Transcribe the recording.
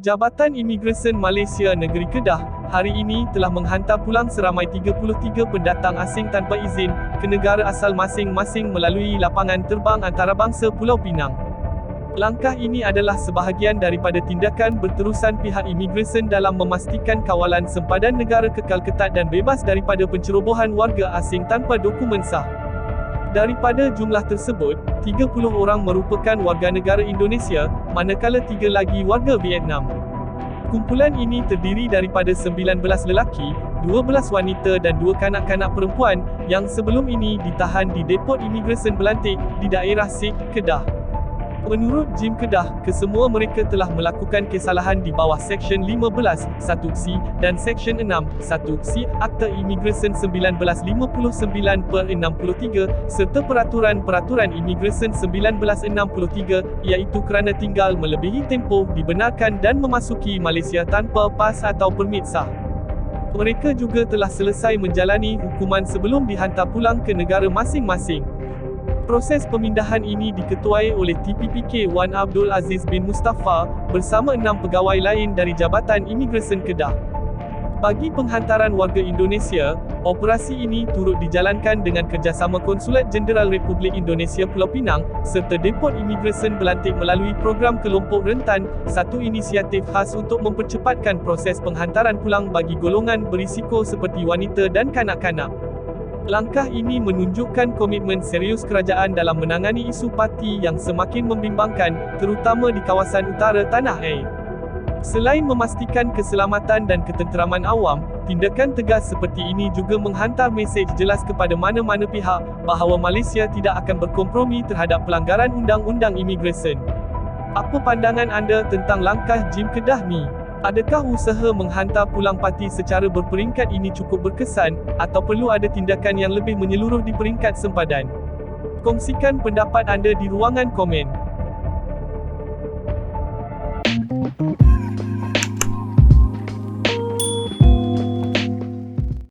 Jabatan Imigresen Malaysia Negeri Kedah hari ini telah menghantar pulang seramai 33 pendatang asing tanpa izin ke negara asal masing-masing melalui lapangan terbang antarabangsa Pulau Pinang. Langkah ini adalah sebahagian daripada tindakan berterusan pihak imigresen dalam memastikan kawalan sempadan negara kekal ketat dan bebas daripada pencerobohan warga asing tanpa dokumen sah. Daripada jumlah tersebut, 30 orang merupakan warga negara Indonesia, manakala tiga lagi warga Vietnam. Kumpulan ini terdiri daripada 19 lelaki, 12 wanita dan 2 kanak-kanak perempuan, yang sebelum ini ditahan di Depot Imigresen Belantik, di daerah Sik, Kedah. Menurut Jim Kedah, kesemua mereka telah melakukan kesalahan di bawah Seksyen 15, 1C, dan Seksyen 6, 1C, Akta Imigresen 1959 per 63, serta Peraturan-Peraturan Imigresen 1963, iaitu kerana tinggal melebihi tempoh dibenarkan dan memasuki Malaysia tanpa pas atau permit sah. Mereka juga telah selesai menjalani hukuman sebelum dihantar pulang ke negara masing-masing. Proses pemindahan ini diketuai oleh TPPK Wan Abdul Aziz bin Mustafa, bersama enam pegawai lain dari Jabatan Imigresen Kedah. Bagi penghantaran warga Indonesia, operasi ini turut dijalankan dengan kerjasama Konsulat Jenderal Republik Indonesia Pulau Pinang, serta Depot Imigresen Belantik melalui program kelompok rentan, satu inisiatif khas untuk mempercepatkan proses penghantaran pulang bagi golongan berisiko seperti wanita dan kanak-kanak. Langkah ini menunjukkan komitmen serius kerajaan dalam menangani isu parti yang semakin membimbangkan, terutama di kawasan utara tanah air. Selain memastikan keselamatan dan ketenteraman awam, tindakan tegas seperti ini juga menghantar mesej jelas kepada mana-mana pihak bahawa Malaysia tidak akan berkompromi terhadap pelanggaran undang-undang imigresen. Apa pandangan anda tentang langkah Jim Kedah ni? Adakah usaha menghantar pulang parti secara berperingkat ini cukup berkesan, atau perlu ada tindakan yang lebih menyeluruh di peringkat sempadan? Kongsikan pendapat anda di ruangan komen.